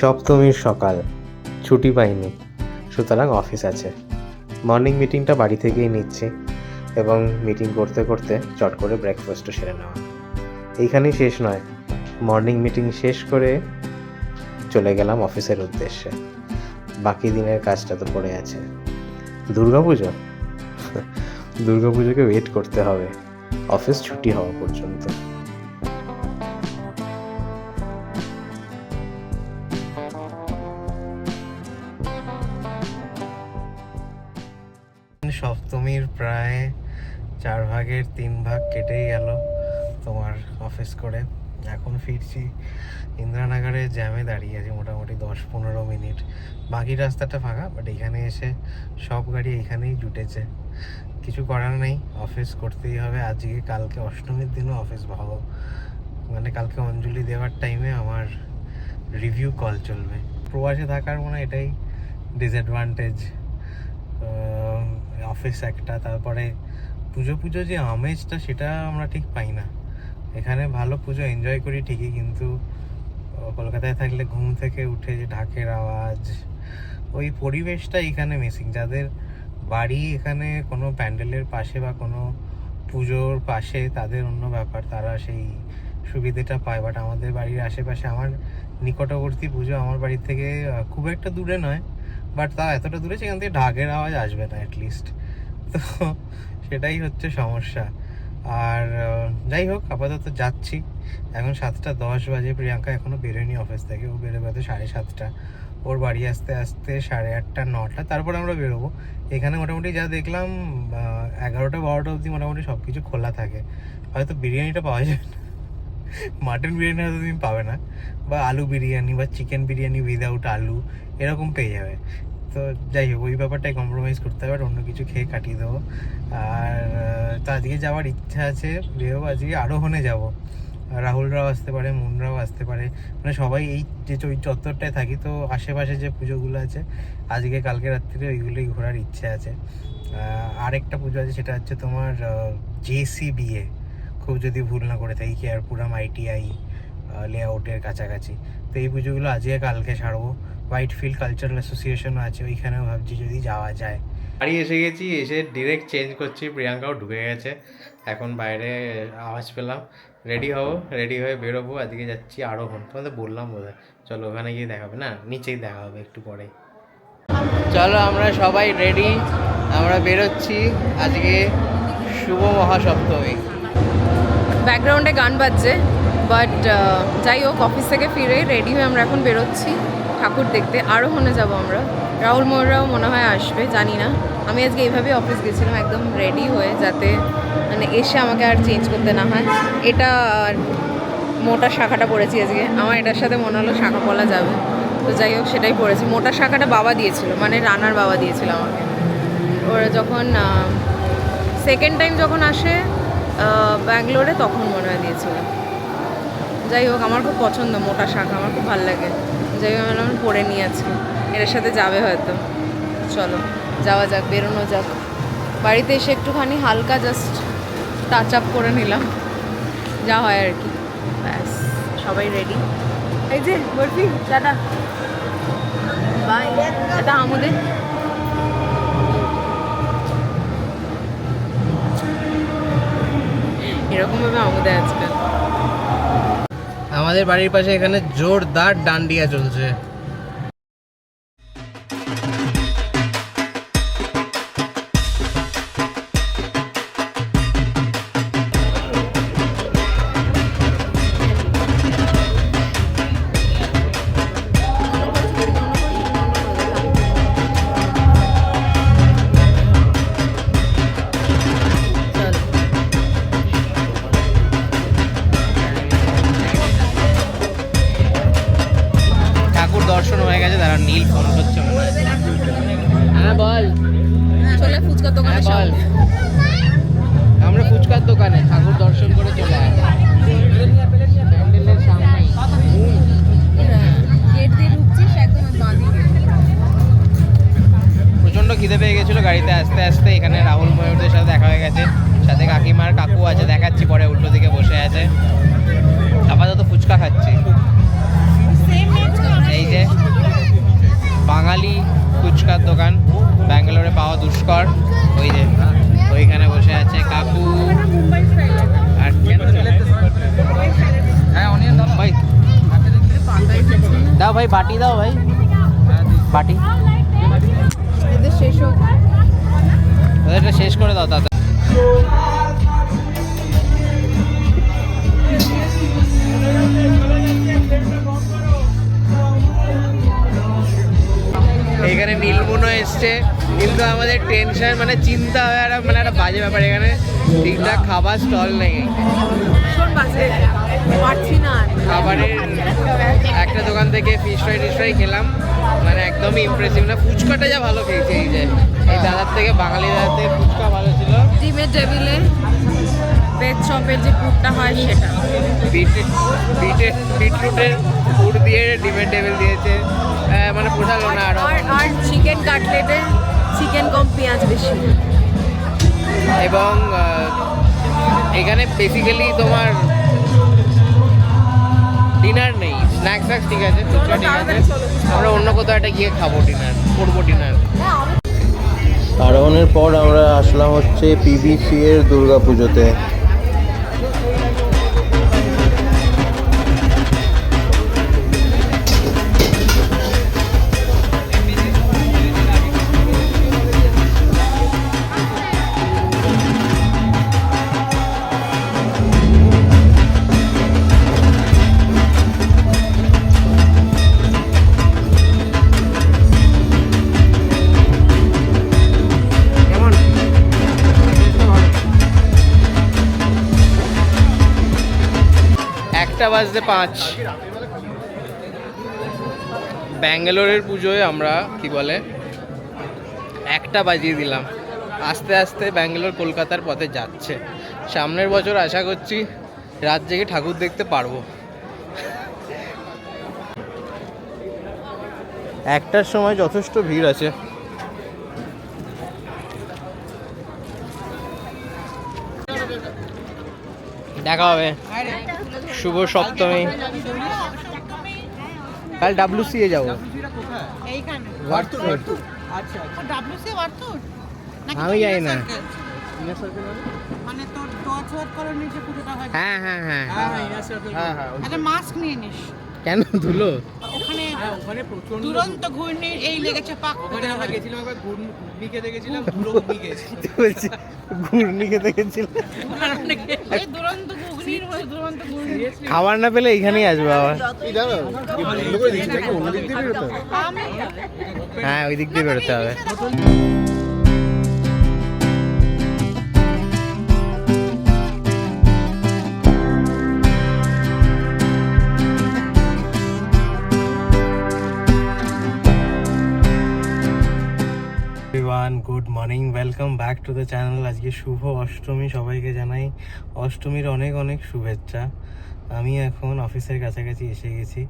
সপ্তমীর সকাল। ছুটি পাইনি। সুতরাং অফিস আছে। মর্নিং মিটিংটা বাড়ি থেকেই নিচ্ছি এবং মিটিং করতে করতে চট করে ব্রেকফাস্টও সেরে নেওয়া। এইখানেই শেষ নয়। মর্নিং মিটিং শেষ করে চলে গেলাম অফিসের উদ্দেশ্যে। বাকি দিনের কাজটা তো পড়ে আছে। দুর্গাপুজো? দুর্গাপুজোকে ওয়েট করতে হবে। অফিস ছুটি হওয়া পর্যন্ত। সপ্তমীর প্রায় চার ভাগের তিন ভাগ কেটেই গেল তোমার অফিস করে। এখন ফিরছি ইন্দিরানগরে জ্যামে দাঁড়িয়ে আছি মোটামুটি দশ পনেরো মিনিট। বাকি রাস্তাটা ফাঁকা বাট এখানে এসে সব গাড়ি এখানেই জুটেছে। কিছু করার নেই, অফিস করতেই হবে। আজকে কালকে অষ্টমীর দিনও অফিস ভাবো মানে কালকে অঞ্জলি দেওয়ার টাইমে আমার রিভিউ কল চলবে। প্রবাসে থাকার মনে এটাই ডিসঅ্যাডভান্টেজ অফিস একটা, তারপরে পুজো পুজো যে আমেজটা, সেটা আমরা ঠিক পাই না। এখানে ভালো পুজো এনজয় করি ঠিকই, কিন্তু কলকাতায় থাকলে ঘুম থেকে উঠে যে ঢাকের আওয়াজ, ওই পরিবেশটা এখানে মিসিং যাদের বাড়ি এখানে কোনো প্যান্ডেলের পাশে বা কোনো পুজোর পাশে, তাদের অন্য ব্যাপার। তারা সেই সুবিধেটা পায়। বাট আমাদের বাড়ির আশেপাশে, আমার নিকটবর্তী পুজো আমার বাড়ি থেকে খুব একটা দূরে নয়। বাট তাও এতটা দূরে সেখান থেকে ঢাকের আওয়াজ আসবে না অ্যাটলিস্ট তো সেটাই হচ্ছে সমস্যা। আর যাই হোক, আপাতত যাচ্ছি। এখন সাতটা দশ বাজে, প্রিয়াঙ্কা এখনও বেরোয়নি অফিস থেকে। ও বেরোবে হয়তো সাড়ে সাতটা। ওর বাড়ি আসতে আসতে সাড়ে আটটা, নটা। তারপর আমরা বেরোবো। এখানে মোটামুটি যা দেখলাম এগারোটা, বারোটা অবধি মোটামুটি সব কিছু খোলা থাকে। হয়তো বিরিয়ানিটা পাওয়া যাবে না। মাটন বিরিয়ানি হয়তো তুমি পাবে না। বা আলু বিরিয়ানি বা চিকেন বিরিয়ানি উইদাউট আলু, এরকম পেয়ে যাবে। তো যাই হোক, ওই ব্যাপারটাই কম্প্রোমাইজ করতে হবে অন্য কিছু খেয়ে কাটিয়ে দেবো। আর তো আজকে যাওয়ার ইচ্ছা আছে, বেরোবো আজকে, আরোহণে যাব। রাহুলরাও আসতে পারে, মুনরাও আসতে পারে। মানে সবাই এই যে ওই চত্বরটায় থাকি, তো আশেপাশে যে পুজোগুলো আছে, আজকে কালকে রাত্রিরে ওইগুলোই ঘোরার ইচ্ছে আছে। আরেকটা পুজো আছে, সেটা হচ্ছে তোমার জেসিবিএ খুব যদি ভুল না করে থাকি কেয়ারপুরাম আইটিআই লেআউটের কাছাকাছি। তো এই পুজোগুলো আজকে কালকে ছাড়বো। হোয়াইট ফিল্ড কালচারাল অ্যাসোসিয়েশনও আছে ওইখানেও ভাবছি যদি যাওয়া যায়। বাড়ি এসে গেছি এসে ডিরেক্ট চেঞ্জ করছি প্রিয়াঙ্কাও ঢুকে গেছে। এখন বাইরে আওয়াজ পেলাম রেডি হব রেডি হয়ে বেরোবো আজকে যাচ্ছি আরও আরোহণ। তোমাদের বললাম বোধহয় চলো ওখানে গিয়ে দেখা হবে না? নিচেই দেখা হবে একটু পরে চলো আমরা সবাই রেডি আমরা বেরোচ্ছি আজকে শুভ মহাসপ্তমী। ব্যাকগ্রাউন্ডে গান বাজছে বাট যাই হোক অফিস থেকে ফিরে রেডি হয়ে আমরা এখন বেরোচ্ছি। ঠাকুর দেখতে আরোহণে যাব আমরা। রাহুল মোহরাও মনে হয় আসবে, জানি না। আমি আজকে এইভাবে অফিস গেছিলাম, একদম রেডি হয়ে যাতে মানে এসে আমাকে আর চেঞ্জ করতে না হয়। এটা মোটা শাখাটা পড়েছি আজকে। আমার এটার সাথে মনে হলো শাখা বলা যাবে। তো যাই হোক, সেটাই পড়েছি মোটা শাখাটা বাবা দিয়েছিল মানে রানার বাবা দিয়েছিল আমাকে। ওরা যখন সেকেন্ড টাইম যখন আসে ব্যাঙ্গালোরে তখন মনে হয় দিয়েছিল। যাই হোক, আমার খুব পছন্দ মোটা শাখা, আমার খুব ভালো লাগে। যাই হোক আমি পরে নিয়ে আজকে এটার সাথে যাবে হয়তো। চলো, যাওয়া যাক, বেরোনো যাক। বাড়িতে এসে একটুখানি হালকা জাস্ট টাচ আপ করে নিলাম। যা হয় আর কি। ব্যাস, সবাই রেডি এই যে বলবি টাটা। বাই টাটা আমাদের। এরকমভাবে আমাদের আজকাল। আমাদের বাড়ির পাশে এখানে জোরদার ডান্ডিয়া চলছে। বল। আমরা ফুচকার দোকানে ঠাকুর দর্শন করে চলে আসি। প্যান্ডেলের সামনেই। প্রচণ্ড খিদে পেয়ে গেছিল গাড়িতে আসতে আসতে এখানে রাহুল ময়ূরদের সাথে দেখা হয়ে গেছে। সাথে কাকিমার কাকু আছে দেখাচ্ছি পরে উল্টো দিকে বসে আছে। আপাতত ফুচকা খাচ্ছি। এই যে বাঙালি ফুচকার দোকান। ব্যাঙ্গালোরে পাওয়া দুষ্কর। ওই যে ওইখানে বসে আছে কাকু। আর হ্যাঁ অনিয়ন দাও ভাই। দাও ভাই বাটি দাও ভাই। বাটি। শেষ হোক। ওদেরটা শেষ করে দাও দাদা এখানে নীলমুনো এসছে। কিন্তু আমাদের টেনশন মানে চিন্তা হয় আর মানে একটা বাজে ব্যাপার এখানে। ঠিকঠাক খাবার স্টল নেই। খাবারের একটা দোকান থেকে ফিশ ফ্রাই টিশ ফ্রাই খেলাম। মানে একদমই ইমপ্রেসিভ না ফুচকাটা যা ভালো খেয়েছে এই যে। এই দাদার থেকে বাঙালি দাদার থেকে ফুচকা ভালো ছিল। ডিমের টেবিলে চপের যে পুরটা হয় সেটা। বিটে বিটে বিটরুটের পুর দিয়ে ডিমের টেবিল দিয়েছে। মানে পোষালো না আরও। চিকেন কাটলেটে চিকেন কম পেঁয়াজ বেশি। এবং এখানে বেসিক্যালি তোমার ডিনার নেই। স্ন্যাক্স ফ্যাক্স ঠিক আছে ফুচকা ঠিক আছে আমরা অন্য কোথাও একটা গিয়ে খাব ডিনার করব ডিনার আরোহণের পর আমরা আসলাম হচ্ছে পিবিসি এর দুর্গা পুজোতে একটা বাজতে পাঁচ। ব্যাঙ্গালোরের পুজোয় আমরা, কি বলে, একটা বাজিয়ে দিলাম। আস্তে আস্তে ব্যাঙ্গালোর কলকাতার পথে যাচ্ছে। সামনের বছর আশা করছি রাত জেগে ঠাকুর দেখতে পারব। একটার সময় যথেষ্ট ভিড় আছে। দেখা হবে। শুভ সপ্তমী। কাল ডাব্লিউসি এ যাব। ডাব্লিউসি ওয়ার্থুর আমি জানি না। মানে? হয়। হ্যাঁ হ্যাঁ হ্যাঁ। হ্যাঁ হ্যাঁ মাস্ক নিয়ে নিস। কেন ধুলো? ওখানে ওখানে প্রচণ্ড দুরন্ত ঘূর্ণির এই লেগেছে পাক ওখানে আমরা গেছিলাম একবার ঘূর্ণি খেতে গেছিলাম ধুলো বলছি খেতে দুরন্ত খাবার না পেলে এখানেই আসবে আবার হ্যাঁ ওই দিক দিয়ে বেরোতে হবে। Welcome back to the channel আজকে শুভ অষ্টমী সবাইকে জানাই। অষ্টমীর অনেক অনেক শুভেচ্ছা। আমি এখন অফিসের কাছাকাছি এসে গেছি।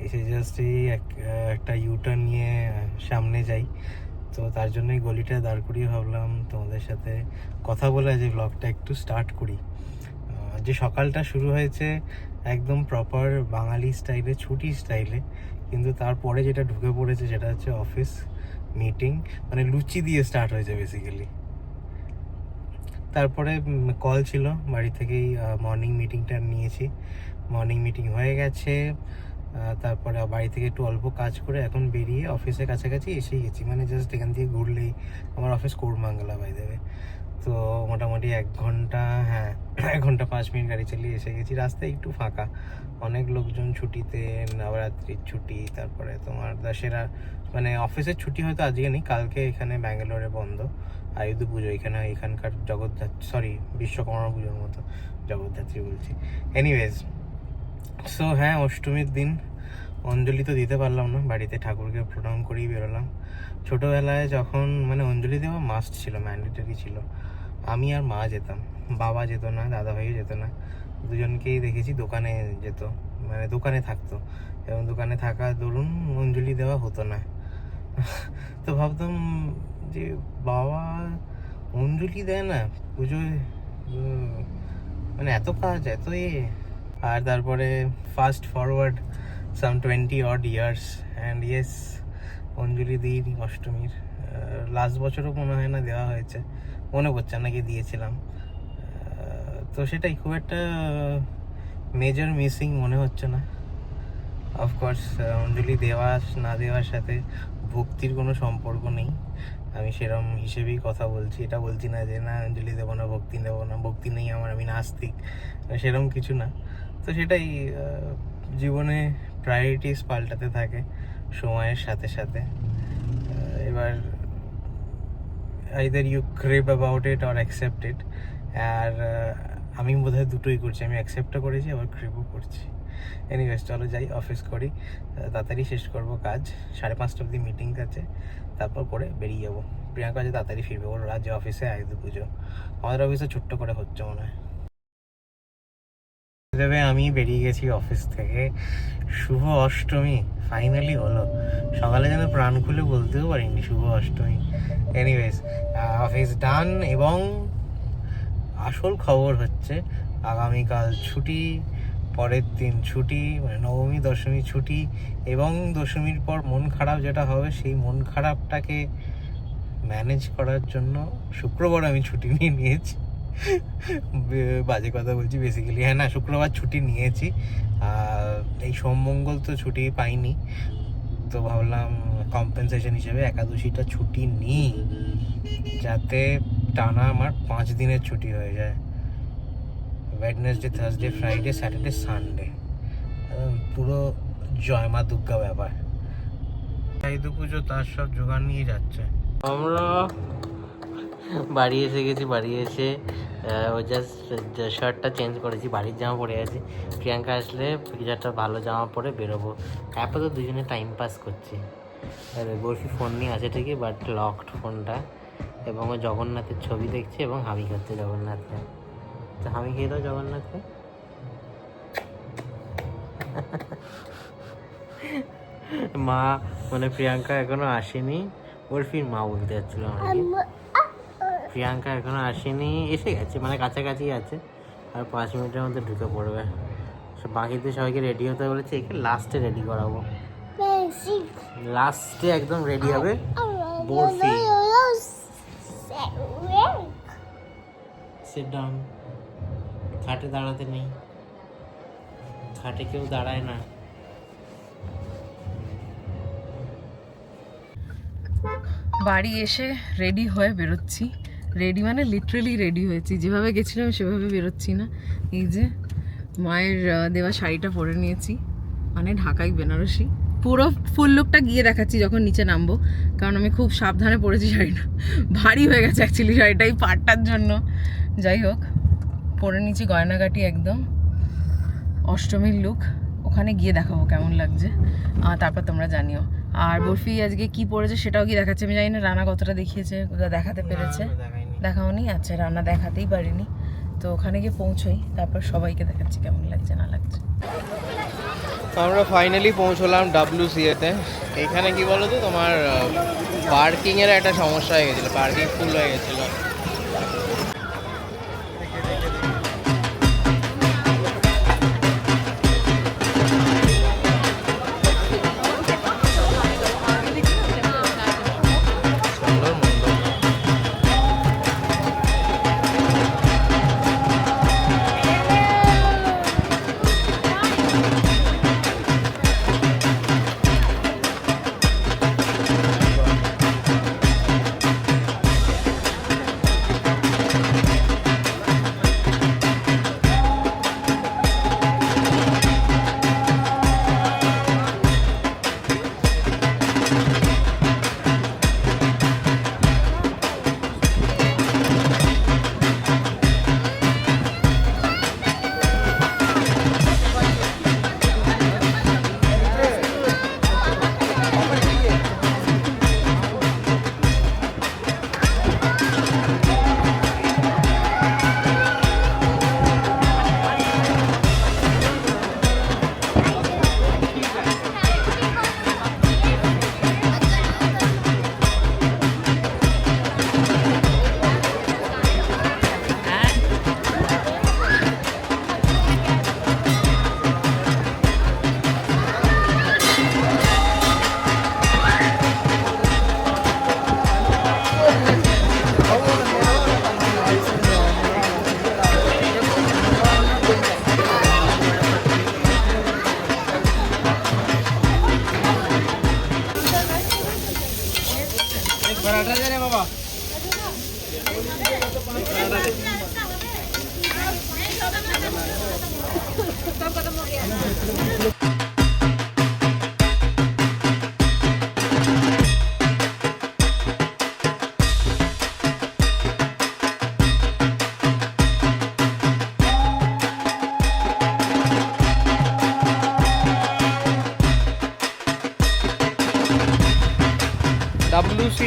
এসে জাস্ট এই এক- একটা ইউটার্ন নিয়ে সামনে যাই। তো তার জন্য গলিটা দাঁড় করিয়ে ভাবলাম তোমাদের সাথে কথা বলে যে ব্লগটা একটু স্টার্ট করি। যে সকালটা শুরু হয়েছে একদম প্রপার বাঙালি স্টাইলে ছুটি স্টাইলে কিন্তু তারপরে যেটা ঢুকে পড়েছে সেটা হচ্ছে অফিস মিটিং মানে লুচি দিয়ে স্টার্ট হয়েছে বেসিক্যালি তারপরে কল ছিল, বাড়ি থেকেই মর্নিং মিটিংটা নিয়েছি। মর্নিং মিটিং হয়ে গেছে তারপরে বাড়ি থেকে একটু অল্প কাজ করে এখন বেরিয়ে অফিসের কাছাকাছি এসেই গেছি। মানে জাস্ট এখান থেকে ঘুরলেই, আমার অফিস কোরমাঙ্গলা বাই দেবে তো মোটামুটি এক ঘণ্টা হ্যাঁ এক ঘণ্টা পাঁচ মিনিট গাড়ি চালিয়ে এসে গেছি। রাস্তায় একটু ফাঁকা। অনেক লোকজন ছুটিতে নবরাত্রির ছুটি, তারপরে তোমার দশেরা মানে অফিসের ছুটি হয়তো আজকে নেই, কালকে এখানে ব্যাঙ্গালোরে বন্ধ। আয়ুধ পুজো, এখানে, এখানকার জগদ্ধাত্রী সরি বিশ্বকর্মা পুজোর মতো জগদ্ধাত্রী বলছি। এনিওয়েজ সো হ্যাঁ অষ্টমীর দিন অঞ্জলি তো দিতে পারলাম না, বাড়িতে ঠাকুরকে প্রণাম করেই বেরোলাম। ছোটোবেলায় যখন মানে অঞ্জলি দেওয়া মাস্ট ছিল ম্যান্ডেটারি ছিল। আমি আর মা যেতাম, বাবা যেত না দাদা ভাইও যেত না। দুজনকেই দেখেছি, দোকানে যেত মানে দোকানে থাকতো। এবং দোকানে থাকা দরুন অঞ্জলি দেওয়া হতো না। তো ভাবতাম যে, বাবা অঞ্জলি দেয় না, পুজোয় মানে এত কাজ, এত এ। আর তারপরে fast forward some twenty odd years and yes অঞ্জলি দিইনি অষ্টমীর। লাস্ট বছরও মনে হয় না দেওয়া হয়েছে। মনে না নাকি দিয়েছিলাম। তো সেটাই, খুব একটা মেজর মিসিং মনে হচ্ছে না। অফকোর্স অঞ্জলি দেওয়া না দেওয়ার সাথে ভক্তির কোনো সম্পর্ক নেই। আমি সেরম হিসেবেই কথা বলছি, এটা বলছি না যে, না, অঞ্জলি দেবো না, ভক্তি দেবো না, ভক্তি নেই আমার, আমি নাস্তিক। সেরম কিছু না। তো সেটাই জীবনে প্রায়োরিটিস পাল্টাতে থাকে সময়ের সাথে সাথে। এবার either you crave about it or accept it আর আমি বোধহয় দুটোই করছি, আমি অ্যাকসেপ্টও করেছি, আবার ক্রেভও করছি। এনিওয়েজ চলো যাই অফিস করি। তাড়াতাড়ি শেষ করব কাজ। সাড়ে পাঁচটা অবধি মিটিং আছে। তারপর করে বেরিয়ে যাব। প্রিয়াঙ্কা যে তাড়াতাড়ি ফিরবে, ওর রাজ্য অফিসে আয়ুধ পুজো। আমাদের অফিসে ছোট্ট করে হচ্ছে মনে হয়। দেবে আমি বেরিয়ে গেছি অফিস থেকে। শুভ অষ্টমী ফাইনালি হলো। সকালে যেন প্রাণ খুলে বলতেও পারিনি শুভ অষ্টমী। এনিওয়েজ অফিস ডান এবং আসল খবর হচ্ছে আগামীকাল ছুটি, পরের দিন ছুটি মানে নবমী, দশমী ছুটি এবং দশমীর পর মন খারাপ যেটা হবে সেই মন খারাপটাকে ম্যানেজ করার জন্য শুক্রবার আমি ছুটি নিয়ে নিয়েছি। বাজে কথা বলছি বেসিক্যালি হ্যাঁ না, শুক্রবার ছুটি নিয়েছি। এই সোমমঙ্গল তো ছুটি পাইনি। তো ভাবলাম কম্পেনসেশন হিসেবে একাদশীটা ছুটি নিই। যাতে টানা আমার পাঁচ দিনের ছুটি হয়ে যায়। Wednesday Thursday Friday Saturday Sunday পুরো জয় মা দুর্গা ব্যাপার। চাইদু পুজো, তার সব জোগান নিয়ে যাচ্ছে। আমরা বাড়ি এসে গেছি, বাড়ি এসে ও জাস্ট শার্টটা চেঞ্জ করেছি, বাড়ির জামা পরে আছি। প্রিয়াঙ্কা আসলে একটা ভালো জামা পরে বেরোবো। আপাতত দুজনে টাইম পাস করছি। আর বরফি ফোন নিয়ে আছে ঠিকই বাট লকড ফোনটা এবং ও জগন্নাথের ছবি দেখছে এবং হামি খাচ্ছে জগন্নাথকে। তো হামি খেয়ে দাও জগন্নাথকে। মা মানে প্রিয়াঙ্কা এখনও আসেনি। বরফির মা বলতে যাচ্ছিল আমাকে। প্রিয়াঙ্কা এখনও আসেনি এসে গেছে মানে কাছাকাছি আছে। আর পাঁচ মিনিটের মধ্যে ঢুকে পড়বে। বাকিদের সবাইকে রেডি হতে বলেছে একে লাস্টে রেডি করাবো। লাস্টে একদম রেডি হবে। বরফি সিট ডাউন খাটে দাঁড়াতে নেই। খাটে কেউ দাঁড়ায় না। বাড়ি এসে রেডি হয়ে বেরোচ্ছি। রেডি মানে লিটারেলি রেডি হয়েছি। যেভাবে গেছিলাম সেভাবে বেরোচ্ছি না। এই যে মায়ের দেওয়া শাড়িটা পরে নিয়েছি। মানে ঢাকাই বেনারসি। পুরো ফুল লুকটা গিয়ে দেখাচ্ছি যখন নিচে নামবো। কারণ আমি খুব সাবধানে পরেছি শাড়িটা। ভারী হয়ে গেছে অ্যাকচুয়ালি শাড়িটা এই পাটটার জন্য। যাই হোক পরে নিয়েছি গয়নাগাটি একদম। অষ্টমীর লুক ওখানে গিয়ে দেখাবো কেমন লাগছে। আর তারপর তোমরা জানিও। আর বরফি আজকে কি পড়েছে সেটাও কি দেখাচ্ছে। আমি জানি না রানা কতটা দেখিয়েছে কোথাও দেখাতে পেরেছে। দেখাওনি? আচ্ছা রান্না দেখাতেই পারিনি। তো ওখানে গিয়ে পৌঁছোই তারপর সবাইকে দেখাচ্ছি কেমন লাগছে না লাগছে। আমরা ফাইনালি পৌঁছলাম ডাব্লিউসিএতে এখানে কি বলো তো তোমার পার্কিংয়ের একটা সমস্যা হয়ে গেছিল পার্কিং ফুল হয়ে গেছিল।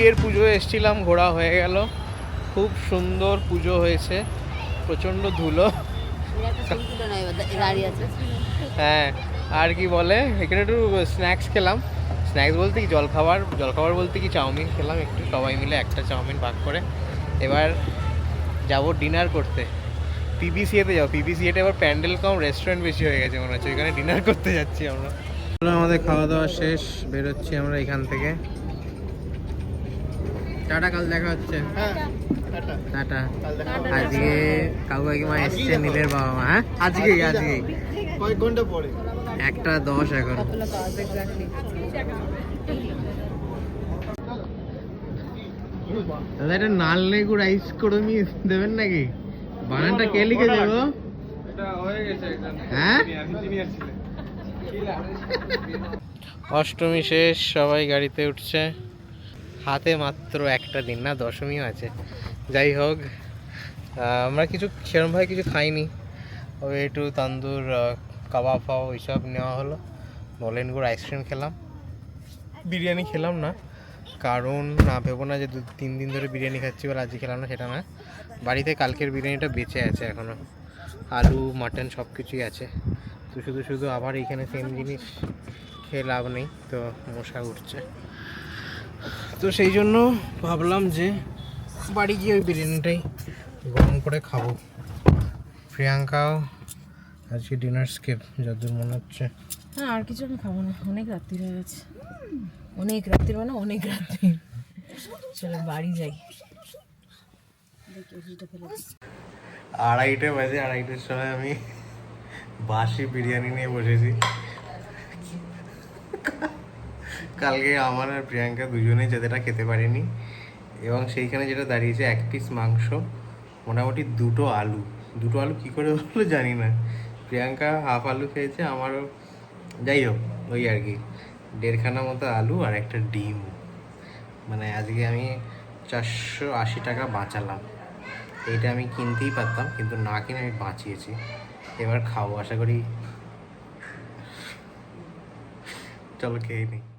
এর পুজো এসেছিলাম, ঘোরা হয়ে গেল। খুব সুন্দর পুজো হয়েছে, প্রচণ্ড ধুলো। হ্যাঁ আর কি বলে, এখানে একটু স্ন্যাক্স খেলাম। স্ন্যাক্স বলতে কি, জলখাবার জলখাবার বলতে কি, চাউমিন খেলাম একটু, সবাই মিলে একটা চাউমিন ভাগ করে। এবার যাব ডিনার করতে। পিবিসিএতে যাও পিবিসিএতে এবার প্যান্ডেল কম রেস্টুরেন্ট বেশি হয়ে গেছে মনে হচ্ছে, ওইখানে ডিনার করতে যাচ্ছি আমরা। আমাদের খাওয়া দাওয়া শেষ, বেরোচ্ছি আমরা এখান থেকে। টাটা কাল দেখা হচ্ছে। টাটা। আজকে কাকু কাকিমা এসছে নীলের বাবা মা হ্যাঁ? আজকেই আজকেই কয়েক ঘণ্টা পরে। একটা দশ এখন। দাদা এটা নাল দেবেন নাকি? বানানটা কে লিখে দেবো? হ্যাঁ অষ্টমী শেষ সবাই গাড়িতে উঠছে। হাতে মাত্র একটা দিন না, দশমীও আছে। যাই হোক আমরা কিছু সেরকমভাবে কিছু খাইনি। ওই একটু তান্দুর কাবাব ফাও ওইসব নেওয়া হলো। নলেন গুড় আইসক্রিম খেলাম। বিরিয়ানি খেলাম না। কারণ না ভেবো না যে দু, তিন দিন ধরে বিরিয়ানি খাচ্ছি বলে আজকে খেলাম না, সেটা না। বাড়িতে কালকের বিরিয়ানিটা বেঁচে আছে এখনও আলু, মাটন সব কিছুই আছে। তো শুধু শুধু আবার এইখানে সেম জিনিস খেয়ে লাভ নেই, তো মশা উঠছে। তো সেই জন্য ভাবলাম যে বাড়ি গিয়ে ওই বিরিয়ানিটাই গরম করে খাব। প্রিয়াঙ্কাও আজকে ডিনার স্কেপ যতদূর মনে হচ্ছে। হ্যাঁ আর কিছু আমি খাব না অনেক রাত্রি হয়ে গেছে। অনেক রাত্রি মানে অনেক রাত্রি। চলো বাড়ি যাই। আড়াইটে বাজে আড়াইটের সময় আমি বাসি বিরিয়ানি নিয়ে বসেছি। কালকে আমার আর প্রিয়াঙ্কা দুজনেই যেতেটা খেতে পারিনি, এবং সেইখানে যেটা দাঁড়িয়েছে এক পিস মাংস, মোটামুটি দুটো আলু। দুটো আলু কী করে হলো জানি না। প্রিয়াঙ্কা হাফ আলু খেয়েছে, আমারও যাই হোক, ওই আর কি। দেড়খানা মতো আলু আর একটা ডিম। মানে আজকে আমি চারশো আশি টাকা বাঁচালাম। এইটা আমি কিনতেই পারতাম, কিন্তু না কিনে আমি বাঁচিয়েছি। এবার খাব, আশা করি। চলো খেয়ে নিই